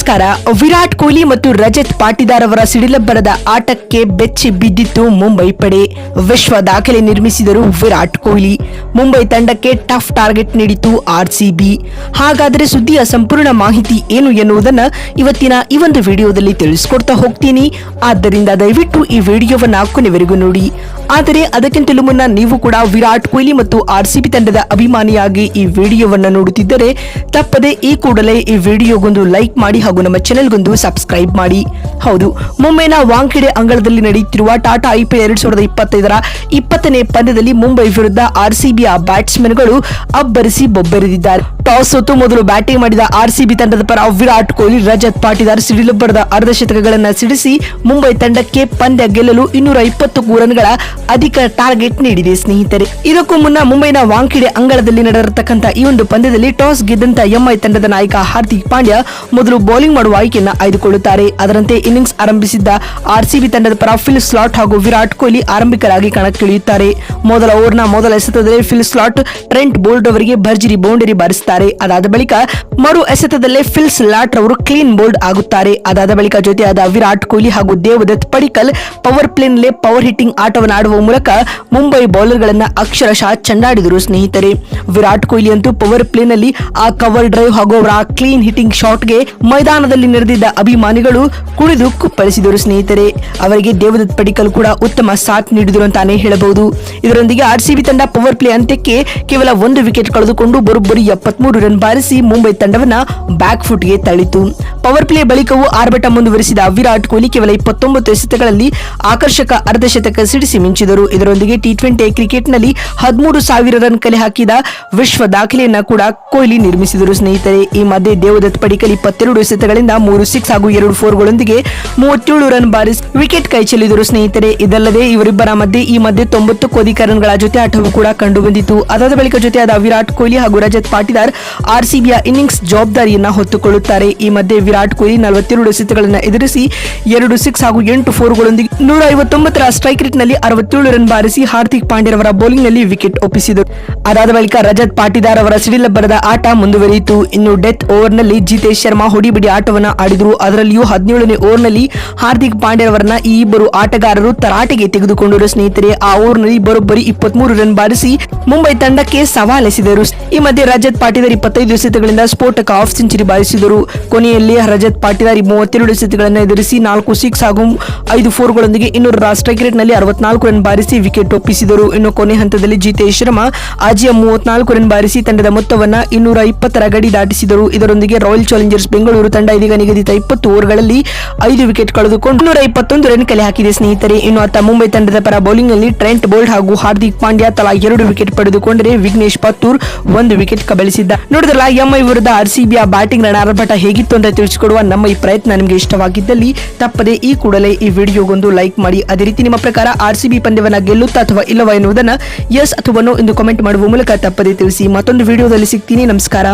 ನಮಸ್ಕಾರ. ವಿರಾಟ್ ಕೊಹ್ಲಿ ಮತ್ತು ರಜತ್ ಪಾಟಿದಾರ್ ಅವರ ಸಿಡಿಲಬ್ಬರದ ಆಟಕ್ಕೆ ಬೆಚ್ಚಿ ಬಿದ್ದಿತ್ತು ಮುಂಬೈ ಪಡೆ. ವಿಶ್ವ ದಾಖಲೆ ನಿರ್ಮಿಸಿದರು ವಿರಾಟ್ ಕೊಹ್ಲಿ. ಮುಂಬೈ ತಂಡಕ್ಕೆ ಟಫ್ ಟಾರ್ಗೆಟ್ ನೀಡಿತು ಆರ್ಸಿಬಿ ಹಾಗಾದರೆ ಸುದ್ದಿಯ ಸಂಪೂರ್ಣ ಮಾಹಿತಿ ಏನು ಎನ್ನುವುದನ್ನು ಇವತ್ತಿನ ಈ ಒಂದು ವಿಡಿಯೋದಲ್ಲಿ ತಿಳಿಸ್ಕೊಡ್ತಾ ಹೋಗ್ತೀನಿ. ಆದ್ದರಿಂದ ದಯವಿಟ್ಟು ಈ ವಿಡಿಯೋವನ್ನು ಕೊನೆವರೆಗೂ ನೋಡಿ. ಆದರೆ ಅದಕ್ಕಿಂತಲೂ ಮುನ್ನ ನೀವು ಕೂಡ ವಿರಾಟ್ ಕೊಹ್ಲಿ ಮತ್ತು ಆರ್ಸಿಬಿ ತಂಡದ ಅಭಿಮಾನಿಯಾಗಿ ಈ ವಿಡಿಯೋವನ್ನು ನೋಡುತ್ತಿದ್ದರೆ ತಪ್ಪದೆ ಈ ಕೂಡಲೇ ಈ ವಿಡಿಯೋಗೊಂದು ಲೈಕ್ ಮಾಡಿ ಹಾಗೂ ನಮ್ಮ ಚಾನೆಲ್ಗೊಂದು ಸಬ್ಸ್ಕ್ರೈಬ್ ಮಾಡಿ. ಹೌದು ಮುಂಬೈನ ವಾಂಖೆಡೆ ಅಂಗಳದಲ್ಲಿ ನಡೆಯುತ್ತಿರುವ ಟಾಟಾ ಐಪಿಎಲ್ ಎರಡು ಸಾವಿರದ ಇಪ್ಪತ್ತೈದರ ಇಪ್ಪತ್ತನೇ ಪಂದ್ಯದಲ್ಲಿ ಮುಂಬೈ ವಿರುದ್ಧ ಆರ್ಸಿಬಿಯ ಬ್ಯಾಟ್ಸ್ಮನ್ಗಳು ಅಬ್ಬರಿಸಿ ಬೊಬ್ಬೆರೆದಿದ್ದಾರೆ. ಟಾಸ್ ಹೊತ್ತು ಮೊದಲು ಬ್ಯಾಟಿಂಗ್ ಮಾಡಿದ ಆರ್ಸಿಬಿ ತಂಡದ ಪರ ವಿರಾಟ್ ಕೊಹ್ಲಿ ರಜತ್ ಪಾಟಿದಾರ್ ಸಿಡಿಲಬ್ಬರದ ಅರ್ಧಶತಕಗಳನ್ನು ಸಿಡಿಸಿ ಮುಂಬೈ ತಂಡಕ್ಕೆ ಪಂದ್ಯ ಗೆಲ್ಲಲು ಇನ್ನೂರ ಇಪ್ಪತ್ತು ರನ್ಗಳ ಅಧಿಕ ಟಾರ್ಗೆಟ್ ನೀಡಿದೆ ಸ್ನೇಹಿತರೆ. ಇದಕ್ಕೂ ಮುನ್ನ ಮುಂಬೈನ ವಾಂಖಿಡೆ ಅಂಗಳದಲ್ಲಿ ನಡೆದಿರತಕ್ಕಂತ ಈ ಒಂದು ಪಂದ್ಯದಲ್ಲಿ ಟಾಸ್ ಗೆದ್ದಂತ ಎಂಐ ತಂಡದ ನಾಯಕ ಹಾರ್ದಿಕ್ ಪಾಂಡ್ಯ ಮೊದಲು ಬೌಲಿಂಗ್ ಮಾಡುವ ಆಯ್ಕೆಯನ್ನ ಆಯ್ದುಕೊಳ್ಳುತ್ತಾರೆ. ಅದರಂತೆ ಇನ್ನಿಂಗ್ಸ್ ಆರಂಭಿಸಿದ್ದ ಆರ್ಸಿಬಿ ತಂಡದ ಪರ ಫಿಲ್ ಸ್ಲಾಟ್ ಹಾಗೂ ವಿರಾಟ್ ಕೊಹ್ಲಿ ಆರಂಭಿಕರಾಗಿ ಕಣಕ್ಕಿಳಿಯುತ್ತಾರೆ. ಮೊದಲ ಓವರ್ನ ಮೊದಲ ಎಸೆತದಲ್ಲಿ ಫಿಲ್ ಸ್ಲಾಟ್ ಟ್ರೆಂಟ್ ಬೋಲ್ಡ್ ಅವರಿಗೆ ಭರ್ಜರಿ ಬೌಂಡರಿ ಬಾರಿಸುತ್ತಾರೆ. ಅದಾದ ಬಳಿಕ ಮರು ಎಸೆತದಲ್ಲೇ ಫಿಲ್ ಸ್ಲಾಟ್ ಅವರು ಕ್ಲೀನ್ ಬೋಲ್ಡ್ ಆಗುತ್ತಾರೆ. ಅದಾದ ಬಳಿಕ ಜೊತೆಯಾದ ವಿರಾಟ್ ಕೊಹ್ಲಿ ಹಾಗೂ ದೇವದತ್ ಪಡಿಕಲ್ ಪವರ್ ಪ್ಲೇನ್ ಪವರ್ ಹಿಟ್ಟಿಂಗ್ ಆಟವನ್ನು ಆಡುವ ಮೂಲಕ ಮುಂಬೈ ಬೌಲರ್ಗಳನ್ನ ಅಕ್ಷರಶಃ ಚಂಡಾಡಿದರು ಸ್ನೇಹಿತರೆ. ವಿರಾಟ್ ಕೊಹ್ಲಿ ಅಂತೂ ಪವರ್ ಪ್ಲೇನಲ್ಲಿ ಆ ಕವರ್ ಡ್ರೈವ್ ಹಾಗೂ ಅವರ ಆ ಕ್ಲೀನ್ ಹಿಟ್ಟಿಂಗ್ ಶಾಟ್ಗೆ ಮೈದಾನದಲ್ಲಿ ನೆರೆದಿದ್ದ ಅಭಿಮಾನಿಗಳು ಕುಣಿದು ಕುಪ್ಪಳಿಸಿದರು ಸ್ನೇಹಿತರೆ. ಅವರಿಗೆ ದೇವದತ್ ಪಡಿಕಲ್ ಕೂಡ ಉತ್ತಮ ಸಾಥ್ ನೀಡಿದರು ಅಂತಾನೆ ಹೇಳಬಹುದು. ಇದರೊಂದಿಗೆ ಆರ್ಸಿಬಿ ತಂಡ ಪವರ್ ಪ್ಲೇ ಅಂತ್ಯಕ್ಕೆ ಕೇವಲ ಒಂದು ವಿಕೆಟ್ ಕಳೆದುಕೊಂಡು ಬರೋಬ್ಬರಿ ಎಪ್ಪತ್ಮೂರು ರನ್ ಬಾರಿಸಿ ಮುಂಬೈ ತಂಡವನ್ನ ಬ್ಯಾಕ್ ಫುಟ್ಗೆ ತಳ್ಳಿತು ಪವರ್ ಪ್ಲೇ ಬಳಿಕವೂ ಆರ್ಭಟ ಮುಂದುವರಿಸಿದ ವಿರಾಟ್ ಕೊಹ್ಲಿ ಕೇವಲ ಇಪ್ಪತ್ತೊಂಬತ್ತು ಎಸೆತಗಳಲ್ಲಿ ಆಕರ್ಷಕ ಅರ್ಧಶತಕ ಸಿಡಿಸಿ ಮಿಂಚಿದರು. ಇದರೊಂದಿಗೆ ಟಿ ಟ್ವೆಂಟಿ ಕ್ರಿಕೆಟ್ನಲ್ಲಿ ಹದಿಮೂರು ಸಾವಿರ ರನ್ ಕಲೆ ಹಾಕಿದ ವಿಶ್ವ ದಾಖಲೆಯನ್ನ ಕೂಡ ಕೊಹ್ಲಿ ನಿರ್ಮಿಸಿದರು. ಸ್ನೇಹಿತರೆ, ಈ ಮಧ್ಯೆ ದೇವದತ್ ಪಡಿಕಲ್ ಇಪ್ಪತ್ತೆರಡು ಎಸೆತಗಳಿಂದ ಮೂರು ಸಿಕ್ಸ್ ಹಾಗೂ ಎರಡು ಫೋರ್ಗಳೊಂದಿಗೆ ಮೂವತ್ತೇಳು ರನ್ ಬಾರಿಸಿ ವಿಕೆಟ್ ಕೈ ಚೆಲ್ಲಿದರು. ಸ್ನೇಹಿತರೆ, ಇದಲ್ಲದೆ ಇವರಿಬ್ಬರ ಮಧ್ಯೆ ಈ ಮಧ್ಯೆ ತೊಂಬತ್ತಕ್ಕೂ ಅಧಿಕ ರನ್ಗಳ ಜೊತೆ ಆಟವು ಕೂಡ ಕಂಡು ಬಂದಿತು ಅದಾದ ಬಳಿಕ ಜೊತೆಯಾದ ವಿರಾಟ್ ಕೊಹ್ಲಿ ಹಾಗೂ ರಜತ್ ಪಾಟಿದಾರ್ ಆರ್ಸಿಬಿಯ ಇನ್ನಿಂಗ್ಸ್ ಜವಾಬ್ದಾರಿಯನ್ನ ಹೊತ್ತುಕೊಳ್ಳುತ್ತಾರೆ. ಈ ಮಧ್ಯೆ ವಿರಾಟ್ ಕೊಹ್ಲಿ ನಲವತ್ತೆರಡು ಎಸೆತಗಳನ್ನು ಎದುರಿಸಿ ಎರಡು ಸಿಕ್ಸ್ ಹಾಗೂ ಎಂಟು ಫೋರ್ಗಳೊಂದಿಗೆ ನೂರ ಐವತ್ತೊಂಬತ್ತರ ಸ್ಟ್ರೈಕ್ ರೇಟ್ನಲ್ಲಿ ಅರವತ್ತೇಳು ರನ್ ಬಾರಿಸಿ ಹಾರ್ದಿಕ್ ಪಾಂಡ್ಯರವರ ಬೌಲಿಂಗ್ನಲ್ಲಿ ವಿಕೆಟ್ ಒಪ್ಪಿಸಿದರು. ಅದಾದ ಬಳಿಕ ರಜತ್ ಪಾಟಿದಾರ್ ಅವರ ಸಿಡಿಲಬ್ಬರದ ಆಟ ಮುಂದುವರಿಯಿತು. ಇನ್ನು ಡೆತ್ ಓವರ್ನಲ್ಲಿ ಜಿತೇಶ್ ಶರ್ಮಾ ಹೊಡಿಬಿಡಿ ಆಟವನ್ನು ಆಡಿದರು. ಅದರಲ್ಲಿಯೂ ಹದಿನೇಳನೇ ಓವರ್ನಲ್ಲಿ ಹಾರ್ದಿಕ್ ಪಾಂಡ್ಯರವರನ್ನ ಈ ಇಬ್ಬರು ಆಟಗಾರರು ತರಾಟೆಗೆ ತೆಗೆದುಕೊಂಡರು. ಸ್ನೇಹಿತರೆ, ಆ ಓವರ್ನಲ್ಲಿ ಬರೋಬ್ಬರಿ ಇಪ್ಪತ್ಮೂರು ರನ್ ಬಾರಿಸಿ ಮುಂಬೈ ತಂಡಕ್ಕೆ ಸವಾಲೆಸೆದರು. ಈ ಮಧ್ಯೆ ರಜತ್ ಪಾಟೀದಾರ್ ಇಪ್ಪತ್ತೈದು ಎಸೆತಗಳಿಂದ ಸ್ಫೋಟಕ ಆಫ್ ಸೆಂಚುರಿ ಬಾರಿಸಿದರು. ಕೊನೆಯಲ್ಲಿ ರಜತ್ ಪಾಟಿದಾರ್ ಮೂವತ್ತೆರಡು ಎಸೆತಗಳನ್ನು ಎದುರಿಸಿ ನಾಲ್ಕು ಸಿಕ್ಸ್ ಹಾಗೂ ಐದು ಫೋರ್ಗಳೊಂದಿಗೆ ಇನ್ನೂರು ರಾಷ್ಟ್ರ ಕ್ರಿಕೆಟ್ನಲ್ಲಿ ನಲ್ಲಿ ಅರವತ್ನಾಲ್ಕು ರನ್ ಬಾರಿಸಿ ವಿಕೆಟ್ ಒಪ್ಪಿಸಿದರು. ಇನ್ನು ಕೊನೆ ಹಂತದಲ್ಲಿ ಜಿತೇಶ್ ಶರ್ಮಾ ಆಜಿಯ ಮೂವತ್ನಾಲ್ಕು ರನ್ ಬಾರಿಸಿ ತಂಡದ ಮೊತ್ತವನ್ನು ಇನ್ನೂರ ಇಪ್ಪತ್ತರ ಗಡಿ ದಾಟಿಸಿದರು. ಇದರೊಂದಿಗೆ ರಾಯಲ್ ಚಾಲೆಂಜರ್ಸ್ ಬೆಂಗಳೂರು ತಂಡ ಇದೀಗ ನಿಗದಿತ ಇಪ್ಪತ್ತು ಓವರ್ಗಳಲ್ಲಿ ಐದು ವಿಕೆಟ್ ಕಳೆದುಕೊಂಡು ನೂರ ಇಪ್ಪತ್ತೊಂದು ರನ್ ಕಲೆ ಹಾಕಿದೆ. ಸ್ನೇಹಿತರೆ, ಇನ್ನು ಆತ ಮುಂಬೈ ತಂಡದ ಪರ ಬೌಲಿಂಗ್ನಲ್ಲಿ ಟ್ರೆಂಟ್ ಬೋಲ್ಡ್ ಹಾಗೂ ಹಾರ್ದಿಕ್ ಪಾಂಡ್ಯ ತಲಾ ಎರಡು ವಿಕೆಟ್ ಪಡೆದುಕೊಂಡರೆ ವಿಘ್ನೇಶ್ ಪತ್ತೂರ್ ಒಂದು ವಿಕೆಟ್ ಕಬಳಿಸಿದ್ದ. ನೋಡಿದ್ರಲ್ಲ, ಎಂಐ ವಿರುದ್ಧ ಆರ್ಸಿಬಿಯ ಬ್ಯಾಟಿಂಗ್ ರಣಾರ್ಭಟ ಹೇಗಿತ್ತು ಅಂತ ತಿಳಿಸಿಕೊಡುವ ನಮ್ಮ ಈ ಪ್ರಯತ್ನ ನಿಮಗೆ ಇಷ್ಟವಾಗಿದ್ದಲ್ಲಿ ತಪ್ಪದೆ ಈ ಕೂಡಲೇ ಈ ವಿಡಿಯೋಗೊಂದು ಲೈಕ್ ಮಾಡಿ. ಅದೇ ರೀತಿ ನಿಮ್ಮ ಪ್ರಕಾರ ಆರ್ ಸಿ ಬಿ ಪಂದ್ಯವನ್ನ ಗೆಲ್ಲುತ್ತಾ ಅಥವಾ ಇಲ್ಲವಾ ಎನ್ನುವುದನ್ನು ಎಸ್ ಅಥವಾ ನೋ ಎಂದು ಕಾಮೆಂಟ್ ಮಾಡುವ ಮೂಲಕ ತಪ್ಪದೆ ತಿಳಿಸಿ. ಮತ್ತೊಂದು ವಿಡಿಯೋದಲ್ಲಿ ಸಿಗ್ತೀನಿ. ನಮಸ್ಕಾರ.